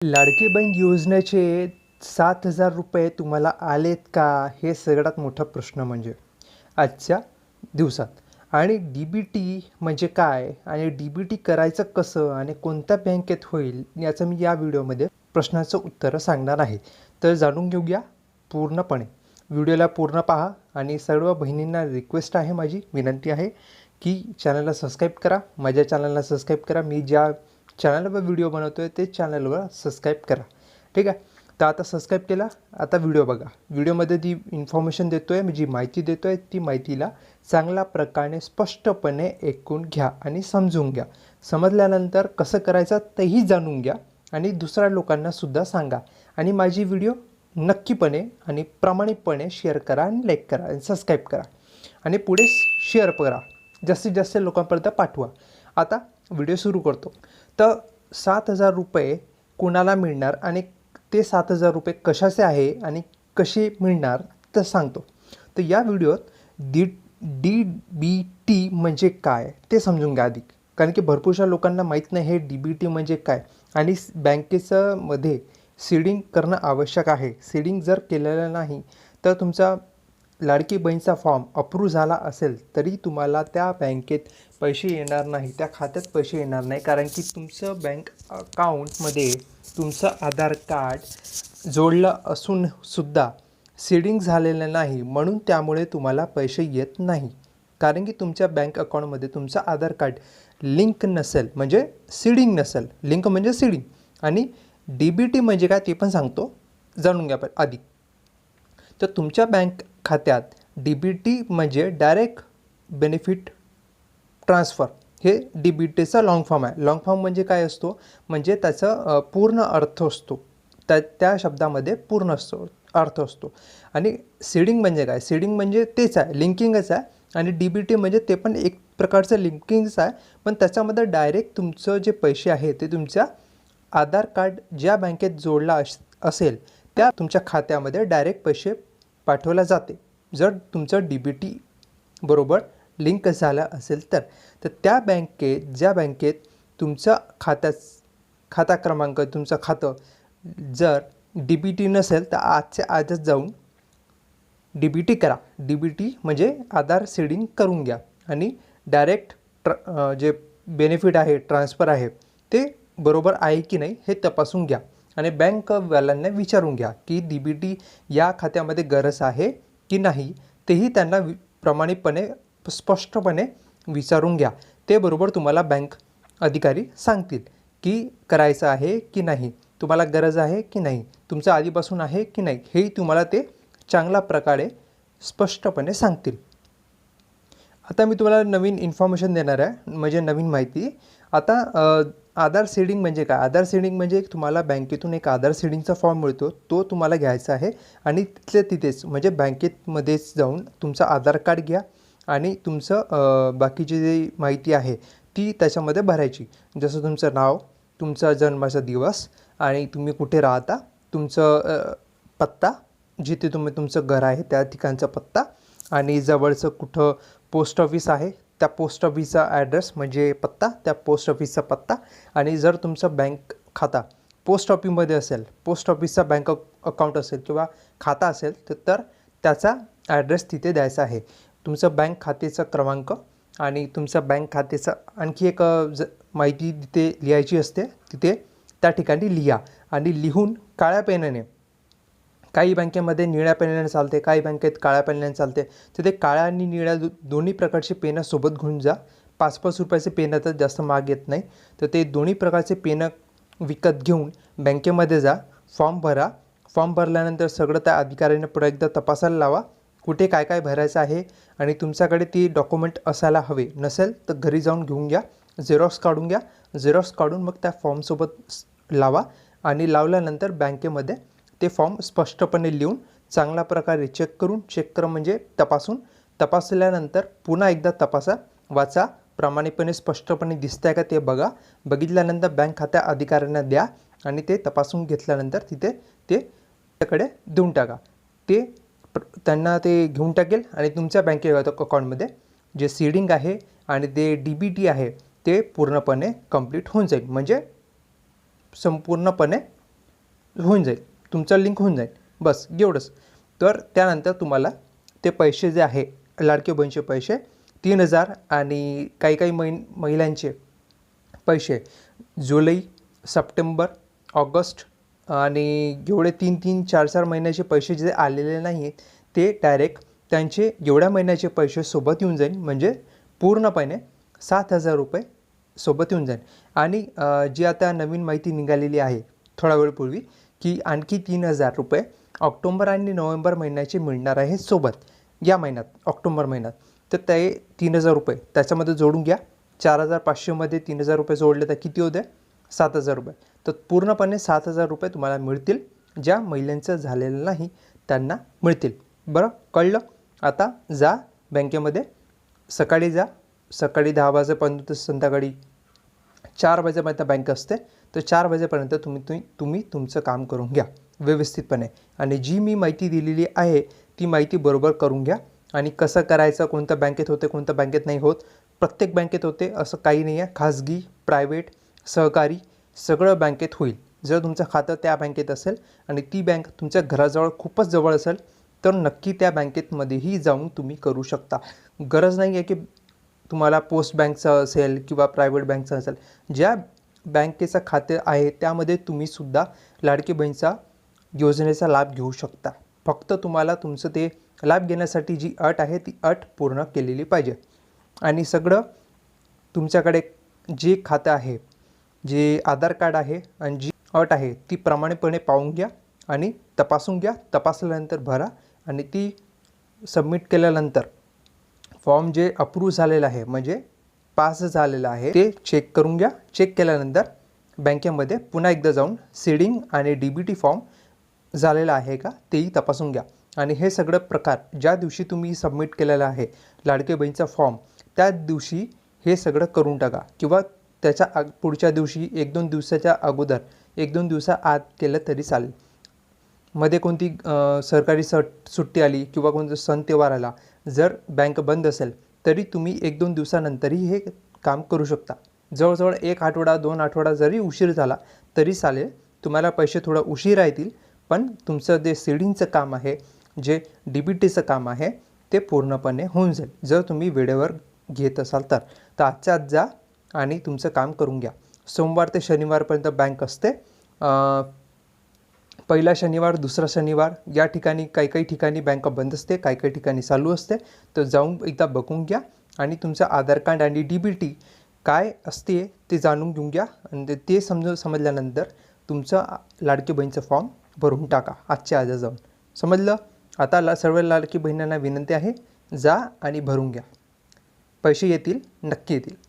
लाडकी बहीण योजनेचे सात हजार रुपये तुम्हाला आलेत का? हे सगळ्यात मोठा प्रश्न म्हणजे आजच्या दिवसात. आणि डी बी टी म्हणजे काय? आणि डी बी टी करायचं कसं? आणि कोणत्या बँकेत होईल? याचं मी या व्हिडिओमध्ये प्रश्नाचं उत्तरं सांगणार आहे. तर जाणून घेऊया पूर्णपणे. व्हिडिओला पूर्ण पहा आणि सर्व बहिणींना रिक्वेस्ट आहे माझी. विनंती आहे की चॅनलला सबस्क्राईब करा. माझ्या चॅनलला सबस्क्राईब करा. मी ज्या चॅनलवर व्हिडिओ बनवतो आहे ते चॅनलवर सबस्क्राईब करा. ठीक आहे? तर आता सबस्क्राईब केला आता व्हिडिओ बघा. व्हिडिओमध्ये जी इन्फॉर्मेशन देतो आहे मी जी माहिती देतो आहे ती माहितीला चांगल्या प्रकारे स्पष्टपणे ऐकून घ्या आणि समजून घ्या. समजल्यानंतर कसं करायचं तेही जाणून घ्या आणि दुसऱ्या लोकांनासुद्धा सांगा. आणि माझी व्हिडिओ नक्कीपणे आणि प्रामाणिकपणे शेअर करा आणि लाईक करा आणि सबस्क्राईब करा. आणि पुढे शेअर करा. जास्तीत जास्त लोकांपर्यंत पाठवा. आता व्हिडिओ सुरू करतो. तर सात हजार रुपये कोणाला मिळणार आणि ते सात हजार रुपये कशाचे आहे आणि कसे मिळणार तर सांगतो. तर या व्हिडिओत डी डी बी टी म्हणजे काय ते समजून घ्या आधी. कारण की भरपूरशा लोकांना माहीत नाही हे डी बी टी म्हणजे काय. आणि बँकेचं मध्ये सीडिंग करणं आवश्यक आहे. सीडिंग जर केलेलं नाही तर तुमचा लाडकी बहीणचा फॉर्म अप्रूव्ह झाला असेल तरी तुम्हाला त्या बँकेत पैसे येणार नाही त्या खात्यात पैसे येणार नाही. कारण की तुमचं बँक अकाउंटमध्ये तुमचं आधार कार्ड जोडलं असून सुद्धा सीडिंग झालेलं नाही. म्हणून त्यामुळे तुम्हाला पैसे येत नाही. कारण की तुमच्या बँक अकाउंटमध्ये तुमचं आधार कार्ड लिंक नसेल म्हणजे सीडिंग नसेल. लिंक म्हणजे सीडिंग आणि डी बी टी म्हणजे काय ते पण सांगतो. जाणून घ्या पण आधी. तर तुमच्या बँक खात्यात डी बी टी म्हणजे डायरेक्ट बेनिफिट ट्रान्सफर हे डी बी टीचा लाँग फॉर्म आहे. लाँग फॉर्म म्हणजे काय असतो? म्हणजे त्याचा पूर्ण अर्थ असतो. त्या त्या शब्दामध्ये पूर्ण असतो अर्थ असतो. आणि सीडिंग म्हणजे काय? सीडिंग म्हणजे तेच आहे. लिंकिंगच आहे. आणि डी बी टी म्हणजे ते पण एक प्रकारचं लिंकिंगच आहे. पण त्याच्यामध्ये डायरेक्ट तुमचं जे पैसे आहे ते तुमच्या आधार कार्ड ज्या बँकेत जोडला अस असेल त्या तुमच्या खात्यामध्ये डायरेक्ट पैसे पाठवल्या जाते. जर तुमचं डी बी टी बरोबर लिंक झाला असेल तर. तर त्या बँकेत ज्या बँकेत तुमचं खात्या खाता क्रमांक तुमचं खातं जर डी बी टी नसेल तर आजच्या आजच जाऊन डी बी टी करा. डी बी टी म्हणजे आधार सीडिंग करून घ्या आणि डायरेक्ट ट्र जे बेनिफिट आहे ट्रान्सफर आहे ते बरोबर आहे की नाही हे तपासून घ्या. आणि बँकवाल्यांना विचारून घ्या की डी बी टी या खात्यामध्ये गरज आहे की नाही तेही त्यांना वि प्रामाणिकपणे स्पष्टपणे विचारून घ्या. ते बरोबर तुम्हाला बँक अधिकारी सांगतील की करायचं आहे की नाही तुम्हाला गरज आहे की नाही तुमचं आधीपासून आहे की नाही हेही तुम्हाला ते चांगल्या प्रकारे स्पष्टपणे सांगतील. आता मी तुम्हाला नवीन इन्फॉर्मेशन देणार आहे म्हणजे नवीन माहिती. आता आधार सीडिंग म्हणजे काय? आधार सीडिंग म्हणजे एक तुम्हाला बँकेतून एक आधार सीडिंगचा फॉर्म मिळतो. तो तुम्हाला घ्यायचा आहे आणि तिथल्या तिथेच म्हणजे बँकेमध्येच जाऊन तुमचं आधार कार्ड घ्या. आणि तुमचं बाकीची जी माहिती आहे ती त्याच्यामध्ये भरायची. जसं तुमचं नाव तुमचा जन्माचा दिवस आणि तुम्ही कुठे राहता तुमचं पत्ता जिथे तुम्ही तुमचं घर आहे त्या ठिकाणचा पत्ता आणि जवळचं कुठं पोस्ट ऑफिस आहे त्या पोस्ट ऑफिसचा ॲड्रेस म्हणजे पत्ता त्या पोस्ट ऑफिसचा पत्ता आणि जर तुमचं बँक खाता पोस्ट ऑफिसमध्ये असेल पोस्ट ऑफिसचा बँक अकाउंट असेल किंवा खाता असेल तर तर त्याचा ॲड्रेस तिथे द्यायचा आहे. तुमचं बँक खात्याचा क्रमांक आणि तुमचा बँक खातेचा आणखी एक ज माहिती तिथे लिहायची असते तिथे त्या ठिकाणी लिहा. आणि लिहून काळ्या पेनाने काही बँकेमध्ये निळ्या पेनाने चालते काही बँकेत काळ्या पेनाने चालते तर ते काळ्या आणि निळ्या दो दोन्ही प्रकारचे पेनं सोबत घेऊन जा. पाच पाच रुपयाचे पेन तर जास्त महाग येत नाही. तर ते दोन्ही प्रकारचे पेनं विकत घेऊन बँकेमध्ये जा. फॉर्म भरा. फॉर्म भरल्यानंतर सगळं त्या अधिकाऱ्याने पुढे एकदा तपासायला लावा. कुठे काय काय भरायचं आहे आणि तुमच्याकडे ती डॉक्युमेंट असायला हवे नसेल तर घरी जाऊन घेऊन घ्या झेरॉक्स काढून घ्या. झेरॉक्स काढून मग त्या फॉर्मसोबत लावा आणि लावल्यानंतर बँकेमध्ये ते फॉर्म स्पष्टपणे लिहून चांगल्या प्रकारे चेक करून चेक करून म्हणजे तपासून. तपासल्यानंतर पुन्हा एकदा तपासा वाचा प्रामाणिकपणे स्पष्टपणे दिसतंय का ते बघा. बघितल्यानंतर बँक खात्या अधिकाऱ्यांना द्या आणि ते तपासून घेतल्यानंतर तिथे ते त्याकडे देऊन टाका. ते त्यांना ते घेऊन टाकेल आणि तुमच्या बँके अकाउंटमध्ये जे सीडिंग आहे आणि ते डी बी टी आहे ते पूर्णपणे कंप्लीट होऊन जाईल. म्हणजे संपूर्णपणे होऊन जाईल. तुमचं लिंक होऊन जाईल. बस एवढंच. तर त्यानंतर तुम्हाला ते पैसे जे आहे लाडके बहिणीचे पैसे तीन हजार आणि काही काही महिन महिलांचे पैसे जुलै सप्टेंबर ऑगस्ट आणि एवढे तीन तीन चार चार महिन्याचे पैसे जे आलेले नाही आहेत ते डायरेक्ट त्यांचे एवढ्या महिन्याचे पैसे सोबत येऊन जाईल. म्हणजे पूर्णपणे सात हजार रुपये सोबत येऊन जाईल. आणि जी आता नवीन माहिती निघालेली आहे थोडा वेळपूर्वी की आणखी तीन हजार रुपये ऑक्टोंबर आणि नोव्हेंबर महिन्याचे मिळणार आहे सोबत या महिन्यात ऑक्टोंबर महिन्यात. तर ते तीन हजार रुपये त्याच्यामध्ये जोडून घ्या. चार हजार पाचशेमध्ये तीन हजार रुपये जोडले तर किती होते सात हजार रुपये. तर पूर्णपणे सात हजार रुपये तुम्हाला मिळतील. ज्या महिलांचं झालेलं नाही त्यांना मिळतील. बरं? कळलं? आता जा बँकेमध्ये. सकाळी जा. सकाळी दहा वाजेपर्यंत ते संध्याकाळी चार वाजेपर्यंत बँक असते. तर चार वाजेपर्यंत तुम्ही तुम्ही तुम्ही तुमचं काम करून घ्या. व्यवस्थितपणे. आणि जी मी माहिती दिलेली आहे ती माहिती बरोबर करून घ्या. आणि कसं करायचं कोणत्या बँकेत होते कोणत्या बँकेत नाही होत प्रत्येक बँकेत होते असं काही नाही आहे. खाजगी प्रायव्हेट सहकारी सगळं बँकेत होईल. जर तुमचं खातं त्या बँकेत असेल आणि ती बँक तुमच्या घराजवळ खूपच जवळ असेल तर नक्की त्या बँकेतमध्येही जाऊन तुम्ही करू शकता. गरज नाही आहे की तुम्हाला पोस्ट बँकचं असेल किंवा प्रायव्हेट बँकचं असेल. ज्या बँकेचं खाते आहे त्यामध्ये तुम्हीसुद्धा लाडकी बहीणचा योजनेचा लाभ घेऊ शकता. फक्त तुम्हाला तुमचं ते लाभ घेण्यासाठी जी अट आहे ती अट पूर्ण केलेली पाहिजे. आणि सगळं तुमच्याकडे जे खातं आहे जे आधार कार्ड आहे आणि जी अट आहे ती प्रामाणिकपणे पाहून घ्या आणि तपासून घ्या. तपासल्यानंतर भरा आणि ती सबमिट केल्यानंतर फॉर्म जे अप्रूव्ह झालेलं आहे म्हणजे पास झालेलं आहे ते चेक करून घ्या. चेक केल्यानंतर बँकेमध्ये पुन्हा एकदा जाऊन सीडिंग आणि डी बी टी फॉर्म झालेला आहे का तेही तपासून घ्या. आणि हे सगळं प्रकार ज्या दिवशी तुम्ही सबमिट केलेलं आहे लाडके बहीणचा फॉर्म त्या दिवशी हे सगळं करून टाका. किंवा त्याच्या आग पुढच्या दिवशी एक दोन दिवसाच्या अगोदर एक दोन दिवसा आत केलं तरी चालेल. मध्ये कोणती सरकारी सट सुट्टी आली किंवा कोणता सण त्योहार आला जर बँक बंद असेल तरी तुम्ही एक दोन दिवसानंतरही हे काम करू शकता. जवळजवळ एक आठवडा दोन आठवडा जरी उशीर झाला तरी चालेल. तुम्हाला पैसे थोडं उशीर येतील पण तुमचं जे सीडिंगचं काम आहे जे डी बी टीचं काम आहे ते पूर्णपणे होऊन जाईल. जर तुम्ही वेळेवर घेत असाल तर. तर आजच्या आज जा आणि तुमचं काम करून घ्या. सोमवार ते शनिवारपर्यंत बँक असते. पहिला शनिवार दुसरा शनिवार या ठिकाणी काही काही ठिकाणी बँक बंद असते काही काही ठिकाणी चालू असते. तर जाऊन एकदा बघून घ्या आणि तुमचं आधार कार्ड आणि डी बी टी काय असते ते जाणून घेऊन घ्या. आणि ते- ते समजून समजल्यानंतर तुमचं लाडकी बहीणचं फॉर्म भरून टाका आजच्या आज जाऊन. समजलं? आता ला सर्व लाडकी बहिणींना विनंती आहे जा आणि भरून घ्या. पैसे येतील नक्की येतील.